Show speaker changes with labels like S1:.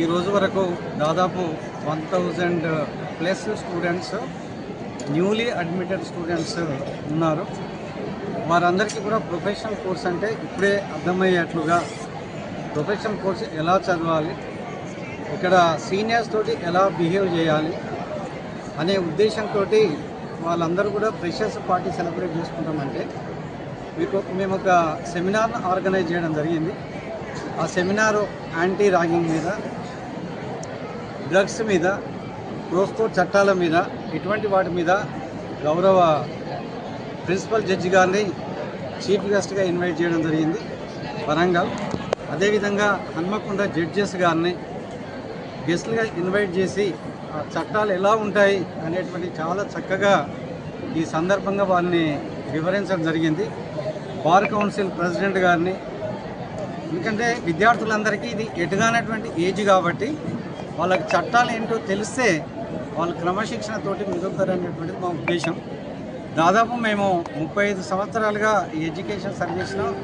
S1: ఈ రోజు వరకు దాదాపు one thousand plus students newly admitted students ఉన్నారు. వారందరికీ కూడా ప్రొఫెషనల్ కోర్స్ అంటే ఇప్పుడే అర్థమయ్యేట్లుగా ప్రొఫెషనల్ కోర్స్ ఎలా చదవాలి ఇక్కడ సీనియర్స్ తోటి ఎలా బిహేవ్ చేయాలి అనే ఉద్దేశంతో వాళ్ళందరూ కూడా ఫ్రెషర్స్ పార్టీ సెలబ్రేట్ చేసుకుంటామంటే మీకు మేము ఒక సెమినార్ను ఆర్గనైజ్ చేయడం జరిగింది. ఆ సెమినారు యాంటీ రాగింగ్ మీద డ్రగ్స్ మీద రోస్కో చట్టాల మీద ఇటువంటి వాటి మీద గౌరవ ప్రిన్సిపల్ జడ్జి గారిని చీఫ్ గెస్ట్గా ఇన్వైట్ చేయడం జరిగింది వరంగల్. అదేవిధంగా హన్మకొండ జడ్జెస్ గారిని గెస్ట్లుగా ఇన్వైట్ చేసి ఆ చట్టాలు ఎలా ఉంటాయి అనేటువంటి చాలా చక్కగా ఈ సందర్భంగా వారిని వివరించడం జరిగింది. బార్ కౌన్సిల్ ప్రెసిడెంట్ గారిని ఎందుకంటే విద్యార్థులందరికీ ఇది ఎటుగానటువంటి ఏజ్ కాబట్టి వాళ్ళకి చట్టాలు ఏంటో తెలిస్తే వాళ్ళు క్రమశిక్షణతోటి ముందుకుతారనేటువంటిది మా ఉద్దేశం. దాదాపు మేము ముప్పై ఐదు సంవత్సరాలుగా ఈ ఎడ్యుకేషన్ సర్వీస్లో